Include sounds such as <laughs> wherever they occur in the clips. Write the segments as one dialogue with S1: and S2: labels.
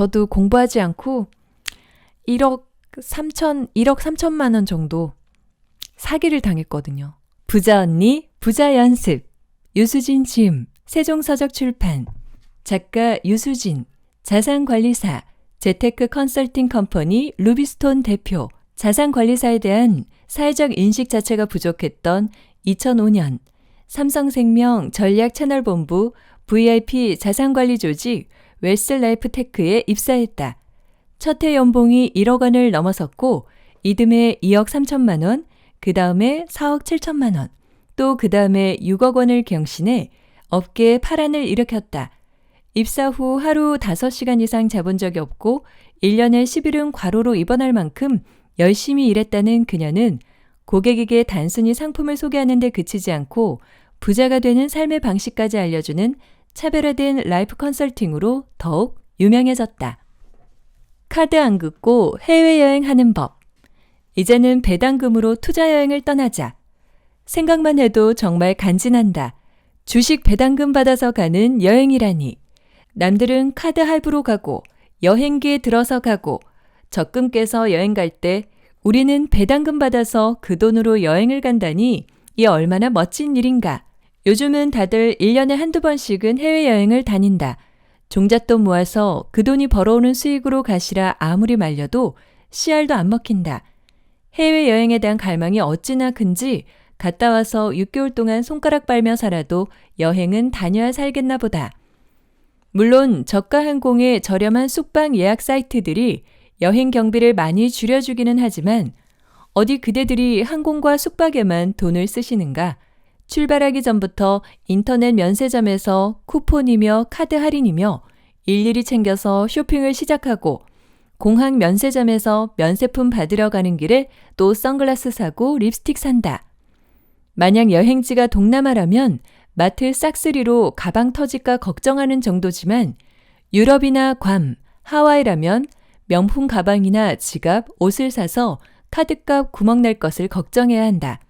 S1: 저도 공부하지 않고 1억 3천, 1억 3천만 원 정도 사기를 당했거든요. 부자 언니, 부자 연습. 유수진 짐, 세종서적 출판. 작가 유수진, 자산관리사, 재테크 컨설팅 컴퍼니 루비스톤 대표, 자산관리사에 대한 사회적 인식 자체가 부족했던 2005년 삼성생명 전략 채널본부 VIP 자산관리 조직 웰스라이프 테크에 입사했다. 첫 해 연봉이 1억 원을 넘어섰고 이듬해 2억 3천만 원, 그 다음에 4억 7천만 원, 또 그 다음에 6억 원을 경신해 업계에 파란을 일으켰다. 입사 후 하루 5시간 이상 자본 적이 없고 1년에 10일은 과로로 입원할 만큼 열심히 일했다는 그녀는 고객에게 단순히 상품을 소개하는 데 그치지 않고 부자가 되는 삶의 방식까지 알려주는 차별화된 라이프 컨설팅으로 더욱 유명해졌다. 카드 안 긋고 해외여행하는 법. 이제는 배당금으로 투자여행을 떠나자. 생각만 해도 정말 간지난다. 주식 배당금 받아서 가는 여행이라니. 남들은 카드 할부로 가고 여행기에 들어서 가고 적금 깨서 여행 갈 때 우리는 배당금 받아서 그 돈으로 여행을 간다니 이 얼마나 멋진 일인가. 요즘은 다들 1년에 한두 번씩은 해외여행을 다닌다. 종잣돈 모아서 그 돈이 벌어오는 수익으로 가시라 아무리 말려도 씨알도 안 먹힌다. 해외여행에 대한 갈망이 어찌나 큰지 갔다 와서 6개월 동안 손가락 빨며 살아도 여행은 다녀야 살겠나 보다. 물론 저가 항공의 저렴한 숙박 예약 사이트들이 여행 경비를 많이 줄여주기는 하지만 어디 그대들이 항공과 숙박에만 돈을 쓰시는가? 출발하기 전부터 인터넷 면세점에서 쿠폰이며 카드 할인이며 일일이 챙겨서 쇼핑을 시작하고 공항 면세점에서 면세품 받으러 가는 길에 또 선글라스 사고 립스틱 산다. 만약 여행지가 동남아라면 마트 싹쓸이로 가방 터질까 걱정하는 정도지만 유럽이나 괌, 하와이라면 명품 가방이나 지갑, 옷을 사서 카드값 구멍 날 것을 걱정해야 한다.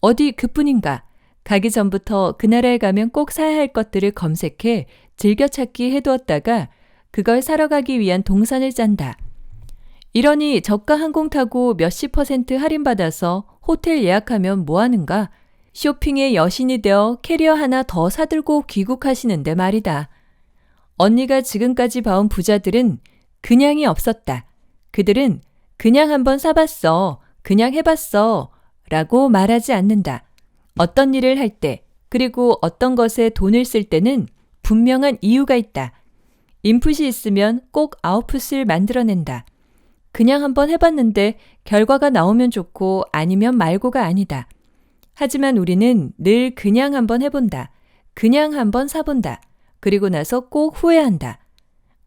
S1: 어디 그뿐인가? 가기 전부터 그 나라에 가면 꼭 사야 할 것들을 검색해 즐겨찾기 해두었다가 그걸 사러 가기 위한 동선을 짠다. 이러니 저가 항공 타고 몇십 퍼센트 할인받아서 호텔 예약하면 뭐 하는가? 쇼핑의 여신이 되어 캐리어 하나 더 사들고 귀국하시는데 말이다. 언니가 지금까지 봐온 부자들은 그냥이 없었다. 그들은 그냥 한번 사봤어. 그냥 해봤어. 라고 말하지 않는다. 어떤 일을 할 때, 그리고 어떤 것에 돈을 쓸 때는 분명한 이유가 있다. 인풋이 있으면 꼭 아웃풋을 만들어낸다. 그냥 한번 해봤는데 결과가 나오면 좋고 아니면 말고가 아니다. 하지만 우리는 늘 그냥 한번 해본다. 그냥 한번 사본다. 그리고 나서 꼭 후회한다.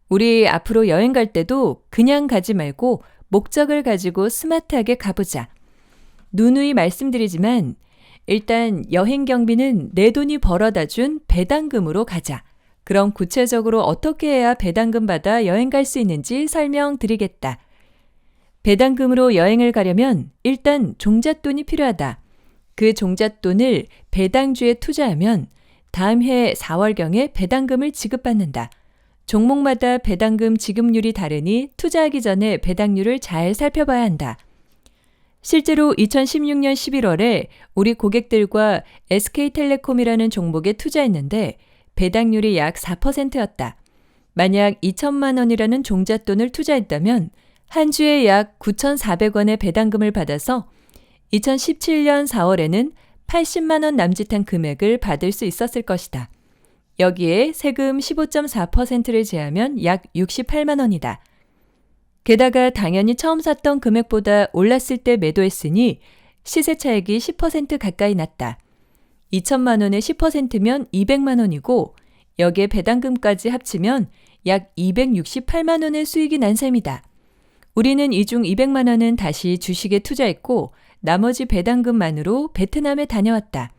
S1: 우리 앞으로 여행 갈 때도 그냥 가지 말고 목적을 가지고 스마트하게 가보자. 누누이 말씀드리지만 일단 여행 경비는 내 돈이 벌어다 준 배당금으로 가자. 그럼 구체적으로 어떻게 해야 배당금 받아 여행 갈 수 있는지 설명드리겠다. 배당금으로 여행을 가려면 일단 종잣돈이 필요하다. 그 종잣돈을 배당주에 투자하면 다음 해 4월경에 배당금을 지급받는다. 종목마다 배당금 지급률이 다르니 투자하기 전에 배당률을 잘 살펴봐야 한다. 실제로 2016년 11월에 우리 고객들과 SK텔레콤이라는 종목에 투자했는데 배당률이 약 4%였다. 만약 2천만 원이라는 종잣돈을 투자했다면 한 주에 약 9,400원의 배당금을 받아서 2017년 4월에는 80만 원 남짓한 금액을 받을 수 있었을 것이다. 여기에 세금 15.4%를 제하면 약 68만 원이다. 게다가 당연히 처음 샀던 금액보다 올랐을 때 매도했으니 시세 차익이 10% 가까이 났다. 2천만 원의 10%면 200만 원이고 여기에 배당금까지 합치면 약 268만 원의 수익이 난 셈이다. 우리는 이 중 200만 원은 다시 주식에 투자했고 나머지 배당금만으로 베트남에 다녀왔다.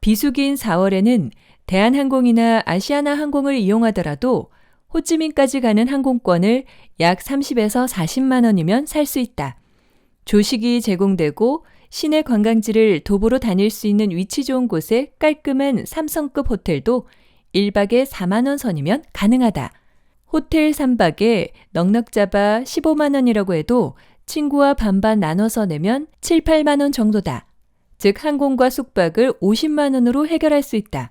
S1: 비수기인 4월에는 대한항공이나 아시아나 항공을 이용하더라도 호찌민까지 가는 항공권을 약 30에서 40만 원이면 살 수 있다. 조식이 제공되고 시내 관광지를 도보로 다닐 수 있는 위치 좋은 곳에 깔끔한 3성급 호텔도 1박에 4만 원 선이면 가능하다. 호텔 3박에 넉넉 잡아 15만 원이라고 해도 친구와 반반 나눠서 내면 7, 8만 원 정도다. 즉 항공과 숙박을 50만 원으로 해결할 수 있다.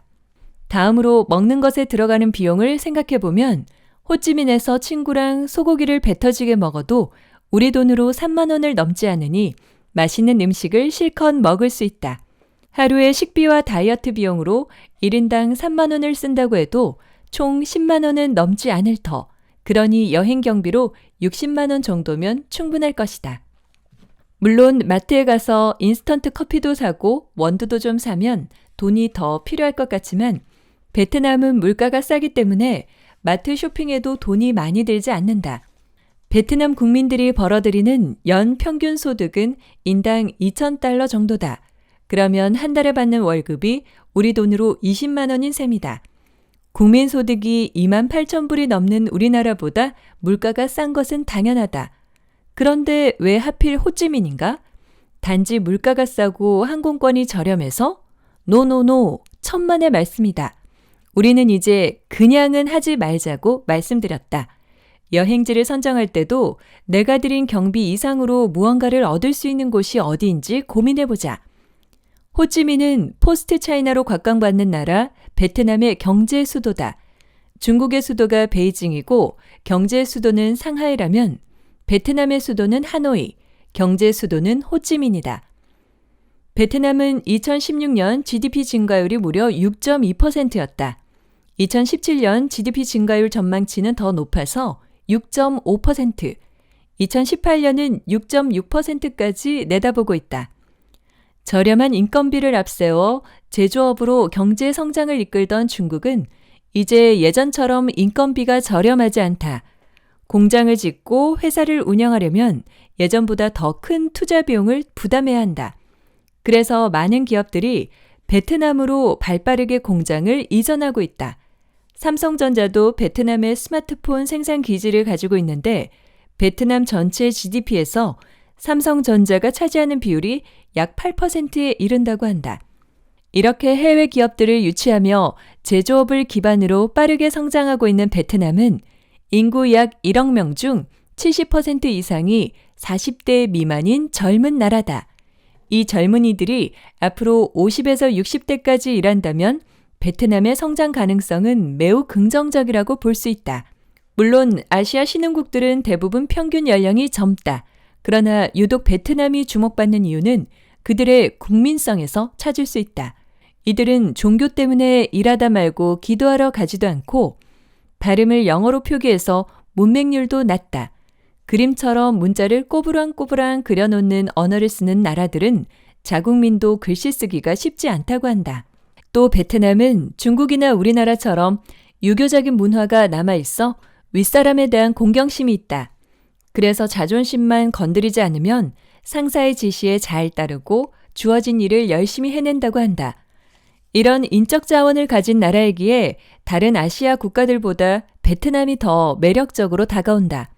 S1: 다음으로 먹는 것에 들어가는 비용을 생각해 보면 호찌민에서 친구랑 소고기를 배 터지게 먹어도 우리 돈으로 3만 원을 넘지 않으니 맛있는 음식을 실컷 먹을 수 있다. 하루의 식비와 다이어트 비용으로 1인당 3만 원을 쓴다고 해도 총 10만 원은 넘지 않을 터. 그러니 여행 경비로 60만 원 정도면 충분할 것이다. 물론 마트에 가서 인스턴트 커피도 사고 원두도 좀 사면 돈이 더 필요할 것 같지만 베트남은 물가가 싸기 때문에 마트 쇼핑에도 돈이 많이 들지 않는다. 베트남 국민들이 벌어들이는 연 평균 소득은 인당 2,000달러 정도다. 그러면 한 달에 받는 월급이 우리 돈으로 20만 원인 셈이다. 국민 소득이 2만 8천 불이 넘는 우리나라보다 물가가 싼 것은 당연하다. 그런데 왜 하필 호찌민인가? 단지 물가가 싸고 항공권이 저렴해서? 노노노, 천만의 말씀이다. 우리는 이제 그냥은 하지 말자고 말씀드렸다. 여행지를 선정할 때도 내가 드린 경비 이상으로 무언가를 얻을 수 있는 곳이 어디인지 고민해보자. 호찌민은 포스트 차이나로 각광받는 나라 베트남의 경제 수도다. 중국의 수도가 베이징이고 경제 수도는 상하이라면 베트남의 수도는 하노이, 경제 수도는 호찌민이다. 베트남은 2016년 GDP 증가율이 무려 6.2%였다. 2017년 GDP 증가율 전망치는 더 높아서 6.5%, 2018년은 6.6%까지 내다보고 있다. 저렴한 인건비를 앞세워 제조업으로 경제 성장을 이끌던 중국은 이제 예전처럼 인건비가 저렴하지 않다. 공장을 짓고 회사를 운영하려면 예전보다 더 큰 투자 비용을 부담해야 한다. 그래서 많은 기업들이 베트남으로 발 빠르게 공장을 이전하고 있다. 삼성전자도 베트남의 스마트폰 생산 기지를 가지고 있는데 베트남 전체 GDP에서 삼성전자가 차지하는 비율이 약 8%에 이른다고 한다. 이렇게 해외 기업들을 유치하며 제조업을 기반으로 빠르게 성장하고 있는 베트남은 인구 약 1억 명 중 70% 이상이 40대 미만인 젊은 나라다. 이 젊은이들이 앞으로 50에서 60대까지 일한다면 베트남의 성장 가능성은 매우 긍정적이라고 볼 수 있다. 물론 아시아 신흥국들은 대부분 평균 연령이 젊다. 그러나 유독 베트남이 주목받는 이유는 그들의 국민성에서 찾을 수 있다. 이들은 종교 때문에 일하다 말고 기도하러 가지도 않고 발음을 영어로 표기해서 문맹률도 낮다. 그림처럼 문자를 꼬부랑꼬부랑 그려놓는 언어를 쓰는 나라들은 자국민도 글씨 쓰기가 쉽지 않다고 한다. 또 베트남은 중국이나 우리나라처럼 유교적인 문화가 남아있어 윗사람에 대한 공경심이 있다. 그래서 자존심만 건드리지 않으면 상사의 지시에 잘 따르고 주어진 일을 열심히 해낸다고 한다. 이런 인적 자원을 가진 나라이기에 다른 아시아 국가들보다 베트남이 더 매력적으로 다가온다.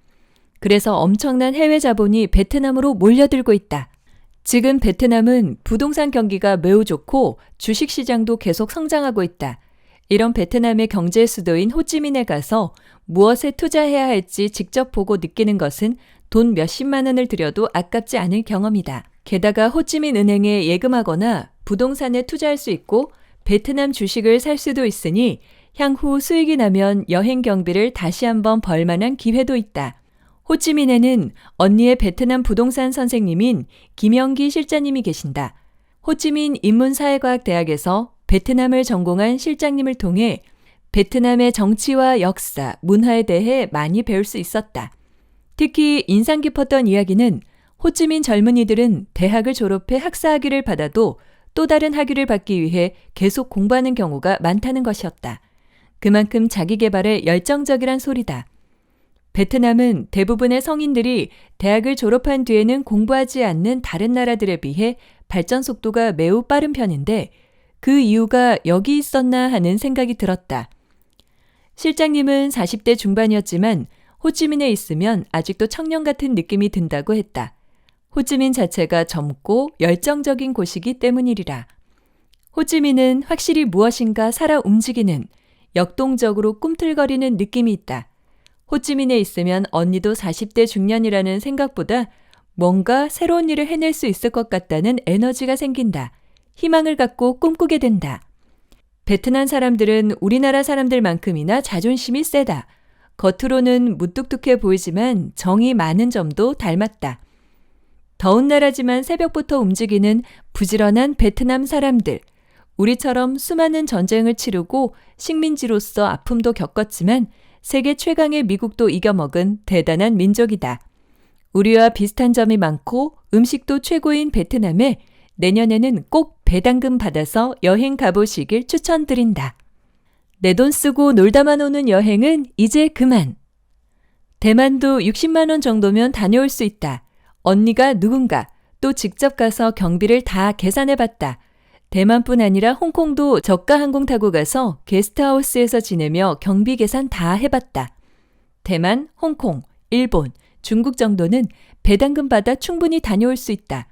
S1: 그래서 엄청난 해외 자본이 베트남으로 몰려들고 있다. 지금 베트남은 부동산 경기가 매우 좋고 주식 시장도 계속 성장하고 있다. 이런 베트남의 경제 수도인 호찌민에 가서 무엇에 투자해야 할지 직접 보고 느끼는 것은 돈 몇십만 원을 들여도 아깝지 않을 경험이다. 게다가 호찌민 은행에 예금하거나 부동산에 투자할 수 있고 베트남 주식을 살 수도 있으니 향후 수익이 나면 여행 경비를 다시 한번 벌 만한 기회도 있다. 호찌민에는 언니의 베트남 부동산 선생님인 김영기 실장님이 계신다. 호찌민 인문사회과학대학에서 베트남을 전공한 실장님을 통해 베트남의 정치와 역사, 문화에 대해 많이 배울 수 있었다. 특히 인상 깊었던 이야기는 호찌민 젊은이들은 대학을 졸업해 학사학위를 받아도 또 다른 학위를 받기 위해 계속 공부하는 경우가 많다는 것이었다. 그만큼 자기 개발에 열정적이란 소리다. 베트남은 대부분의 성인들이 대학을 졸업한 뒤에는 공부하지 않는 다른 나라들에 비해 발전 속도가 매우 빠른 편인데 그 이유가 여기 있었나 하는 생각이 들었다. 실장님은 40대 중반이었지만 호찌민에 있으면 아직도 청년 같은 느낌이 든다고 했다. 호찌민 자체가 젊고 열정적인 곳이기 때문이리라. 호찌민은 확실히 무엇인가 살아 움직이는 역동적으로 꿈틀거리는 느낌이 있다. 호찌민에 있으면 언니도 40대 중년이라는 생각보다 뭔가 새로운 일을 해낼 수 있을 것 같다는 에너지가 생긴다. 희망을 갖고 꿈꾸게 된다. 베트남 사람들은 우리나라 사람들만큼이나 자존심이 세다. 겉으로는 무뚝뚝해 보이지만 정이 많은 점도 닮았다. 더운 나라지만 새벽부터 움직이는 부지런한 베트남 사람들. 우리처럼 수많은 전쟁을 치르고 식민지로서 아픔도 겪었지만 세계 최강의 미국도 이겨먹은 대단한 민족이다. 우리와 비슷한 점이 많고 음식도 최고인 베트남에 내년에는 꼭 배당금 받아서 여행 가보시길 추천드린다. 내 돈 쓰고 놀다만 오는 여행은 이제 그만. 대만도 60만원 정도면 다녀올 수 있다. 언니가 누군가 또 직접 가서 경비를 다 계산해 봤다. 대만뿐 아니라 홍콩도 저가 항공 타고 가서 게스트하우스에서 지내며 경비 계산 다 해봤다. 대만, 홍콩, 일본, 중국 정도는 배당금 받아 충분히 다녀올 수 있다.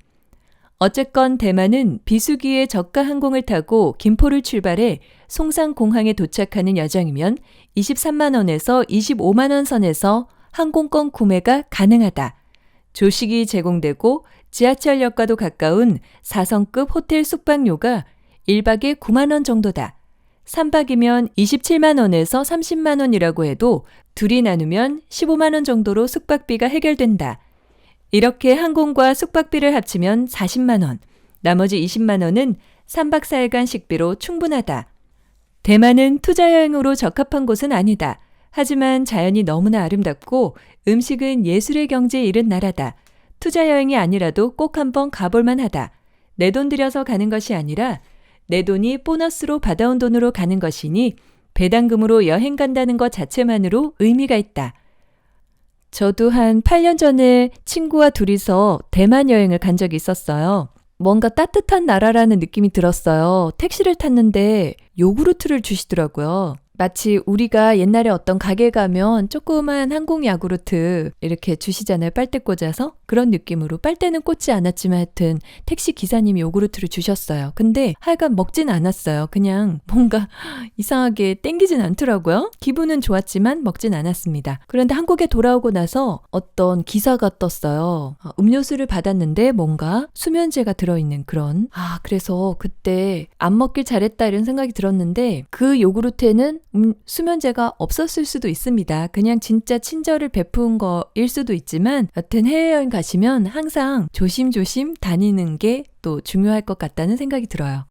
S1: 어쨌건 대만은 비수기에 저가 항공을 타고 김포를 출발해 송산공항에 도착하는 여정이면 23만원에서 25만원 선에서 항공권 구매가 가능하다. 조식이 제공되고 지하철역과도 가까운 4성급 호텔 숙박료가 1박에 9만원 정도다. 3박이면 27만원에서 30만원이라고 해도 둘이 나누면 15만원 정도로 숙박비가 해결된다. 이렇게 항공과 숙박비를 합치면 40만원, 나머지 20만원은 3박 4일간 식비로 충분하다. 대만은 투자여행으로 적합한 곳은 아니다. 하지만 자연이 너무나 아름답고 음식은 예술의 경지에 이른 나라다. 투자 여행이 아니라도 꼭 한번 가볼만 하다. 내 돈 들여서 가는 것이 아니라 내 돈이 보너스로 받아온 돈으로 가는 것이니 배당금으로 여행 간다는 것 자체만으로 의미가 있다. 저도 한 8년 전에 친구와 둘이서 대만 여행을 간 적이 있었어요. 뭔가 따뜻한 나라라는 느낌이 들었어요. 택시를 탔는데 요구르트를 주시더라고요. 마치 우리가 옛날에 어떤 가게 가면 조그만 항공 야구르트 이렇게 주시잖아요. 빨대 꽂아서. 그런 느낌으로 빨대는 꽂지 않았지만 하여튼 택시 기사님이 요구르트를 주셨어요. 근데 하여간 먹진 않았어요. 그냥 뭔가 <laughs> 이상하게 땡기진 않더라고요. 기분은 좋았지만 먹진 않았습니다. 그런데 한국에 돌아오고 나서 어떤 기사가 떴어요. 아, 음료수를 받았는데 뭔가 수면제가 들어있는 그런. 아, 그래서 그때 안 먹길 잘했다 이런 생각이 들었는데 그 요구르트에는 음, 수면제가 없었을 수도 있습니다. 그냥 진짜 친절을 베푼 거일 수도 있지만 여튼 해외여행 가시면 항상 조심조심 다니는 게 또 중요할 것 같다는 생각이 들어요.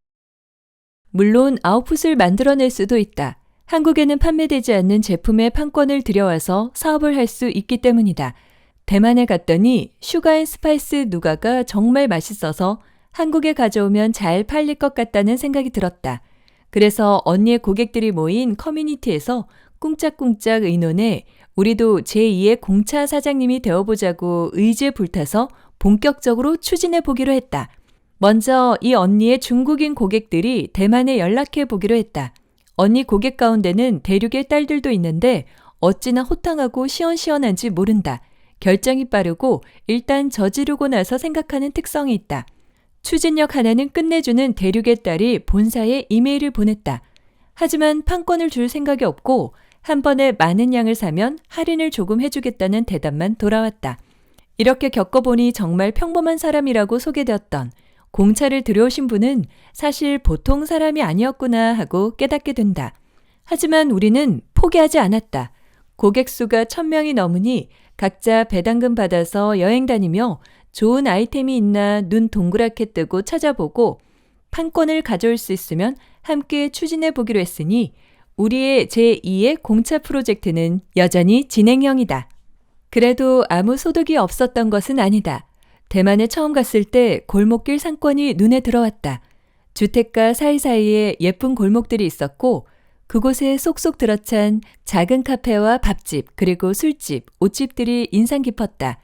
S1: 물론 아웃풋을 만들어낼 수도 있다. 한국에는 판매되지 않는 제품의 판권을 들여와서 사업을 할 수 있기 때문이다. 대만에 갔더니 슈가앤 스파이스 누가가 정말 맛있어서 한국에 가져오면 잘 팔릴 것 같다는 생각이 들었다. 그래서 언니의 고객들이 모인 커뮤니티에서 꿍짝꿍짝 의논해 우리도 제2의 공차 사장님이 되어보자고 의지에 불타서 본격적으로 추진해 보기로 했다. 먼저 이 언니의 중국인 고객들이 대만에 연락해 보기로 했다. 언니 고객 가운데는 대륙의 딸들도 있는데 어찌나 호탕하고 시원시원한지 모른다. 결정이 빠르고 일단 저지르고 나서 생각하는 특성이 있다. 추진력 하나는 끝내주는 대륙의 딸이 본사에 이메일을 보냈다. 하지만 판권을 줄 생각이 없고 한 번에 많은 양을 사면 할인을 조금 해주겠다는 대답만 돌아왔다. 이렇게 겪어보니 정말 평범한 사람이라고 소개되었던 공차를 들여오신 분은 사실 보통 사람이 아니었구나 하고 깨닫게 된다. 하지만 우리는 포기하지 않았다. 고객 수가 천명이 넘으니 각자 배당금 받아서 여행 다니며 좋은 아이템이 있나 눈 동그랗게 뜨고 찾아보고 판권을 가져올 수 있으면 함께 추진해 보기로 했으니 우리의 제2의 공차 프로젝트는 여전히 진행형이다. 그래도 아무 소득이 없었던 것은 아니다. 대만에 처음 갔을 때 골목길 상권이 눈에 들어왔다. 주택가 사이사이에 예쁜 골목들이 있었고 그곳에 쏙쏙 들어찬 작은 카페와 밥집 그리고 술집, 옷집들이 인상 깊었다.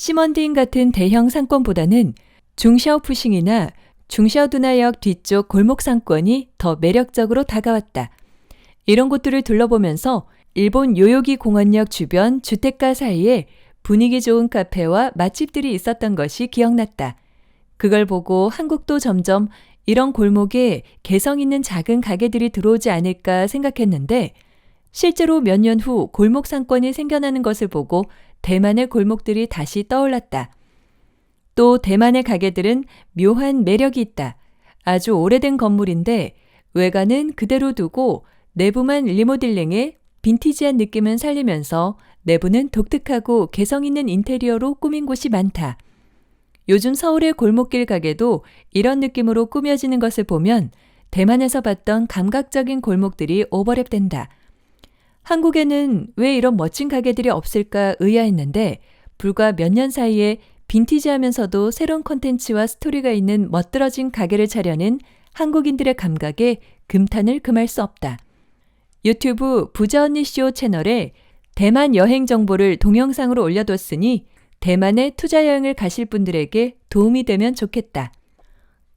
S1: 시먼딘 같은 대형 상권보다는 중샤오푸싱이나 중샤오두나역 뒤쪽 골목 상권이 더 매력적으로 다가왔다. 이런 곳들을 둘러보면서 일본 요요기 공원역 주변 주택가 사이에 분위기 좋은 카페와 맛집들이 있었던 것이 기억났다. 그걸 보고 한국도 점점 이런 골목에 개성 있는 작은 가게들이 들어오지 않을까 생각했는데 실제로 몇 년 후 골목 상권이 생겨나는 것을 보고 대만의 골목들이 다시 떠올랐다. 또 대만의 가게들은 묘한 매력이 있다. 아주 오래된 건물인데 외관은 그대로 두고 내부만 리모델링해 빈티지한 느낌은 살리면서 내부는 독특하고 개성 있는 인테리어로 꾸민 곳이 많다. 요즘 서울의 골목길 가게도 이런 느낌으로 꾸며지는 것을 보면 대만에서 봤던 감각적인 골목들이 오버랩된다. 한국에는 왜 이런 멋진 가게들이 없을까 의아했는데 불과 몇 년 사이에 빈티지하면서도 새로운 콘텐츠와 스토리가 있는 멋들어진 가게를 차려는 한국인들의 감각에 금탄을 금할 수 없다. 유튜브 부자 언니 쇼 채널에 대만 여행 정보를 동영상으로 올려뒀으니 대만에 투자 여행을 가실 분들에게 도움이 되면 좋겠다.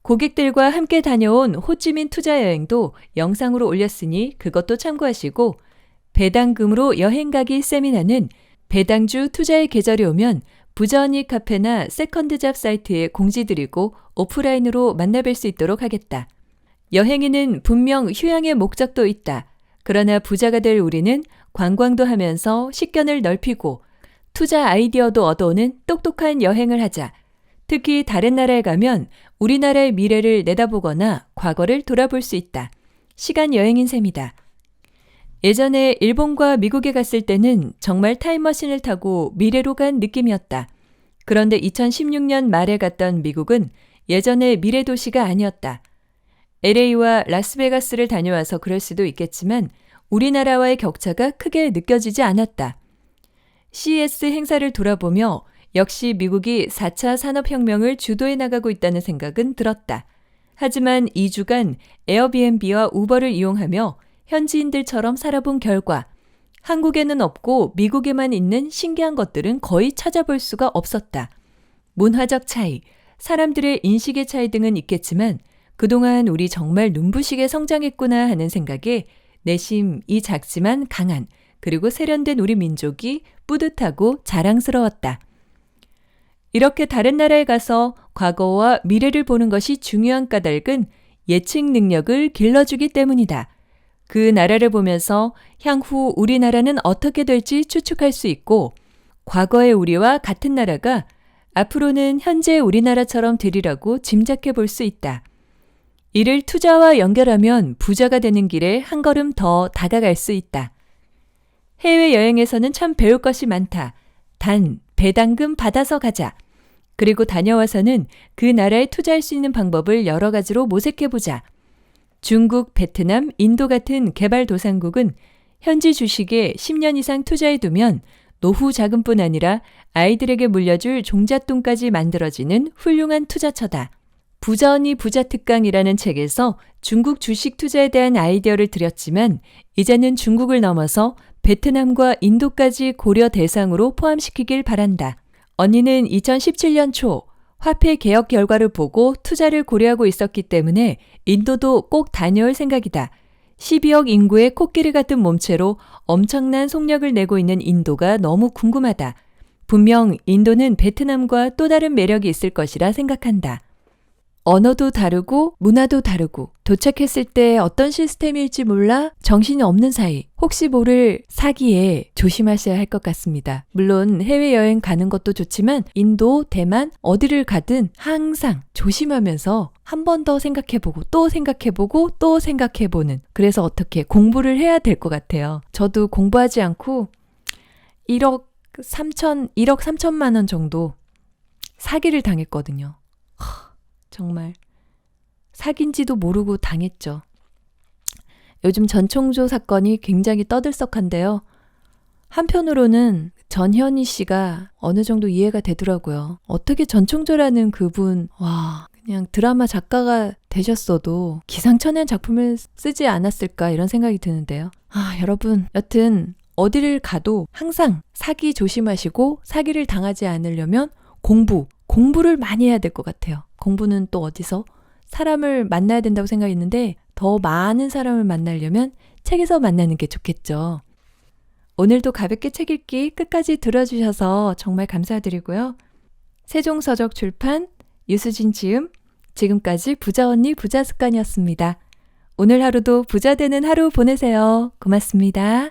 S1: 고객들과 함께 다녀온 호찌민 투자 여행도 영상으로 올렸으니 그것도 참고하시고 배당금으로 여행 가기 세미나는 배당주 투자의 계절이 오면 부자 언니 카페나 세컨드 잡 사이트에 공지드리고 오프라인으로 만나뵐 수 있도록 하겠다. 여행에는 분명 휴양의 목적도 있다. 그러나 부자가 될 우리는 관광도 하면서 식견을 넓히고 투자 아이디어도 얻어오는 똑똑한 여행을 하자. 특히 다른 나라에 가면 우리나라의 미래를 내다보거나 과거를 돌아볼 수 있다. 시간 여행인 셈이다. 예전에 일본과 미국에 갔을 때는 정말 타임머신을 타고 미래로 간 느낌이었다. 그런데 2016년 말에 갔던 미국은 예전의 미래 도시가 아니었다. LA와 라스베가스를 다녀와서 그럴 수도 있겠지만 우리나라와의 격차가 크게 느껴지지 않았다. CES 행사를 돌아보며 역시 미국이 4차 산업혁명을 주도해 나가고 있다는 생각은 들었다. 하지만 2주간 에어비앤비와 우버를 이용하며 현지인들처럼 살아본 결과 한국에는 없고 미국에만 있는 신기한 것들은 거의 찾아볼 수가 없었다. 문화적 차이, 사람들의 인식의 차이 등은 있겠지만 그동안 우리 정말 눈부시게 성장했구나 하는 생각에 내심 이 작지만 강한 그리고 세련된 우리 민족이 뿌듯하고 자랑스러웠다. 이렇게 다른 나라에 가서 과거와 미래를 보는 것이 중요한 까닭은 예측 능력을 길러주기 때문이다. 그 나라를 보면서 향후 우리나라는 어떻게 될지 추측할 수 있고 과거의 우리와 같은 나라가 앞으로는 현재 우리나라처럼 되리라고 짐작해 볼 수 있다. 이를 투자와 연결하면 부자가 되는 길에 한 걸음 더 다가갈 수 있다. 해외여행에서는 참 배울 것이 많다. 단, 배당금 받아서 가자. 그리고 다녀와서는 그 나라에 투자할 수 있는 방법을 여러 가지로 모색해보자. 중국, 베트남, 인도 같은 개발도상국은 현지 주식에 10년 이상 투자해두면 노후 자금뿐 아니라 아이들에게 물려줄 종잣돈까지 만들어지는 훌륭한 투자처다. 부자 언니 부자 특강이라는 책에서 중국 주식 투자에 대한 아이디어를 드렸지만 이제는 중국을 넘어서 베트남과 인도까지 고려 대상으로 포함시키길 바란다. 언니는 2017년 초 화폐 개혁 결과를 보고 투자를 고려하고 있었기 때문에 인도도 꼭 다녀올 생각이다. 12억 인구의 코끼리 같은 몸체로 엄청난 속력을 내고 있는 인도가 너무 궁금하다. 분명 인도는 베트남과 또 다른 매력이 있을 것이라 생각한다. 언어도 다르고 문화도 다르고 도착했을 때 어떤 시스템일지 몰라 정신이 없는 사이 혹시 모를 사기에 조심하셔야 할 것 같습니다. 물론 해외여행 가는 것도 좋지만 인도, 대만 어디를 가든 항상 조심하면서 한 번 더 생각해보고 또 생각해보고 또 생각해보는 그래서 어떻게 공부를 해야 될 것 같아요. 저도 공부하지 않고 1억 3천, 1억 3천만 원 정도 사기를 당했거든요. 정말 사귄지도 모르고 당했죠. 요즘 전총조 사건이 굉장히 떠들썩한데요. 한편으로는 전현희 씨가 어느 정도 이해가 되더라고요. 어떻게 전총조라는 그분, 와, 그냥 드라마 작가가 되셨어도 기상천외한 작품을 쓰지 않았을까 이런 생각이 드는데요. 아, 여러분, 여튼 어디를 가도 항상 사기 조심하시고 사기를 당하지 않으려면 공부, 공부를 많이 해야 될 것 같아요. 공부는 또 어디서 사람을 만나야 된다고 생각했는데 더 많은 사람을 만나려면 책에서 만나는 게 좋겠죠. 오늘도 가볍게 책 읽기 끝까지 들어주셔서 정말 감사드리고요. 세종서적 출판 유수진 지음 지금까지 부자 언니 부자 습관이었습니다. 오늘 하루도 부자 되는 하루 보내세요. 고맙습니다.